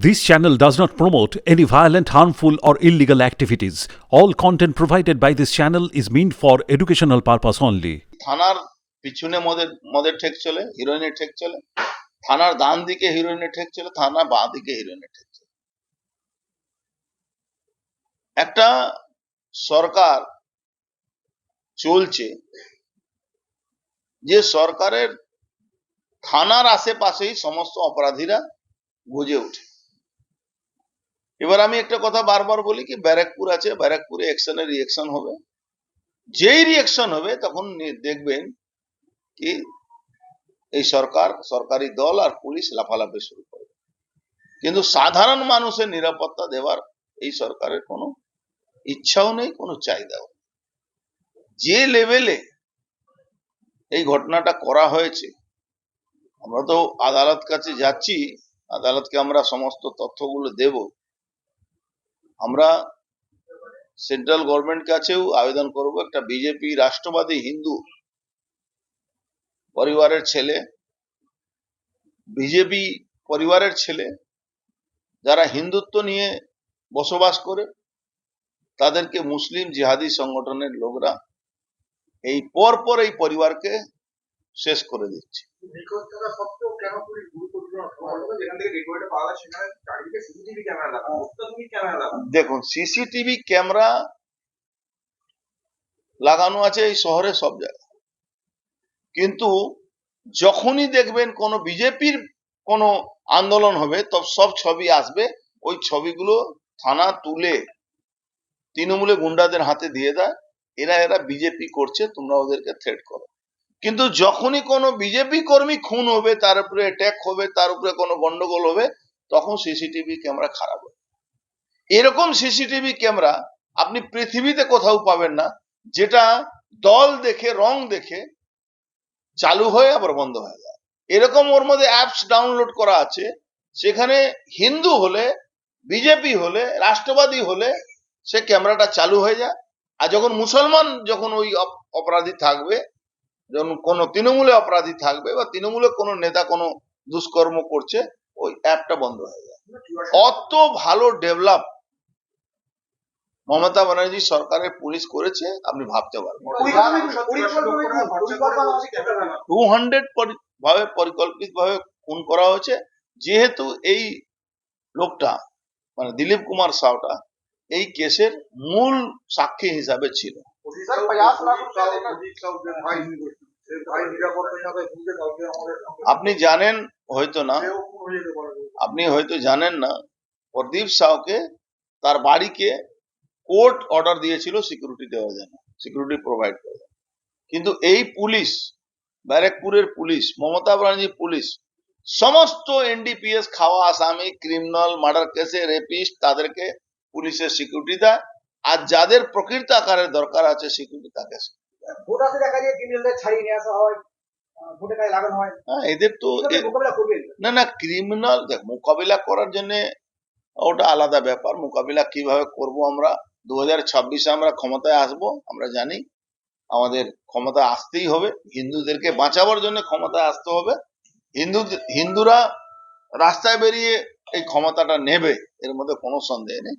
This channel does not promote any violent, harmful, or illegal activities. All content provided by this channel is meant for educational purpose only. থানার পিছনে মদের মদের ঠেক চলে হিরোইনের ঠেক চলে থানার ডান দিকে হিরোইনের ঠেক চলে থানার বাঁ দিকে হিরোইনের ঠেক চলে একটা সরকার চলছে যে সরকারের থানার আশেপাশেই সমস্ত অপরাধীরা গজে ওঠে এবার আমি একটা কথা বারবার বলি কি, ব্যারাকপুর আছে, ব্যারাকপুরে অ্যাকশনের রিয়েকশন হবে। যেই রিয়েকশন হবে, তখন দেখবেন কি, এই সরকার, সরকারি দল আর পুলিশ লাফালাফি শুরু করবে কিন্তু সাধারণ মানুষের নিরাপত্তা দেওয়ার এই সরকারের কোনো ইচ্ছাও নেই, কোনো চাহিদাও। যে লেভেলে এই ঘটনাটা করা হয়েছে, আমরা তো আদালত কাছে যাচ্ছি, আদালতকে আমরা সমস্ত তথ্যগুলো দেব। আমরা সেন্ট্রাল গভর্নমেন্ট কাছেও আবেদন করব। একটা বিজেপি রাষ্ট্রবাদী হিন্দু পরিবারের ছেলে বিজেপি পরিবারের ছেলে, যারা হিন্দুত্ব নিয়ে বসবাস করে, তাদেরকে মুসলিম জিহাদি সংগঠনের লোকরা এই পর পর এই পরিবারকে শেষ করে দিচ্ছে। দেখুন, সিসিটিভি ক্যামেরা লাগানো আছে এই শহরে সব জায়গায়। কিন্তু যখনই দেখবেন কোনো বিজেপির কোনো আন্দোলন হবে, তব সব ছবি আসবে, ওই ছবিগুলো থানা তুলে তৃণমূলে গুন্ডাদের হাতে দিয়ে দেয়, এরা এরা বিজেপি করছে, তোমরা ওদেরকে থ্রেট করো। কিন্তু যখনই কোনো বিজেপি কর্মী খুন হবে, তার উপরে অ্যাটাক হবে, তার উপরে কোনো গন্ডগোল হবে তখন সিসিটিভি ক্যামেরা খারাপ হবে এরকম সিসিটিভি ক্যামেরা আপনি পৃথিবীতে কোথাও পাবেন না, যেটা দল দেখে, রং দেখে চালু হয়ে আবার বন্ধ হয়ে যায়। এরকম ওর মধ্যে অ্যাপস ডাউনলোড করা আছে সেখানে হিন্দু হলে বিজেপি হলে, রাষ্ট্রবাদী হলে সে ক্যামেরাটা চালু হয়ে যায়। আর যখন মুসলমান যখন ওই অপ- অপরাধী থাকবে, যখন কোনো তৃণমূলে অপরাধী থাকবে বা তৃণমূলে কোনো নেতা, কোনো দুষ্কর্ম করছে ওই অ্যাপটা বন্ধ হয়ে যায়। অত ভালো ডেভেলপ মমতা ব্যানার্জি সরকারের পুলিশ করেছে, আপনি ভাবতে পারবেন। টু হান্ড্রেড ভাবে পরিকল্পিত ভাবে খুন করা হয়েছে। যেহেতু এই লোকটা মানে দিলীপ কুমার সাউটা এই কেসের মূল সাক্ষী হিসাবে ছিল। আপনি জানেন হয়তো না। আপনি হয়তো জানেন না, প্রদীপ সাউকে তার বাড়িকে কোর্ট অর্ডার দিয়েছিল সিকিউরিটি দেওয়ার জন্য, সিকিউরিটি প্রোভাইড করার। কিন্তু এই পুলিশ, ব্যারাকপুরের পুলিশ, মমতা ব্যানার্জি পুলিশ, সমস্ত এনডিপিএস, খাওয়া আসামি, ক্রিমিনাল, মার্ডার কেসে, রেপিস্ট, তাদেরকে পুলিশের সিকিউরিটি দেয় আর যাদের প্রকৃত আকারের দরকার আছে, সিকিউরিটি তাকে দেখা যায়, ক্রিমিনালদের ছাড়িয়ে নিয়ে আসা হয় এদের তো না না ক্রিমিনাল দেখ মোকাবিলা করার জন্য ওটা আলাদা ব্যাপার। মোকাবিলা কীভাবে করব আমরা? দু হাজার ছাব্বিশে আমরা ক্ষমতায় আসব আমরা জানি। আমাদের ক্ষমতা আসতেই হবে। হিন্দুদেরকে বাঁচাবার জন্য ক্ষমতায় আসতে হবে। হিন্দু হিন্দুরা রাস্তায় বেরিয়ে এই ক্ষমতাটা নেবে এর মধ্যে কোনো সন্দেহ নেই।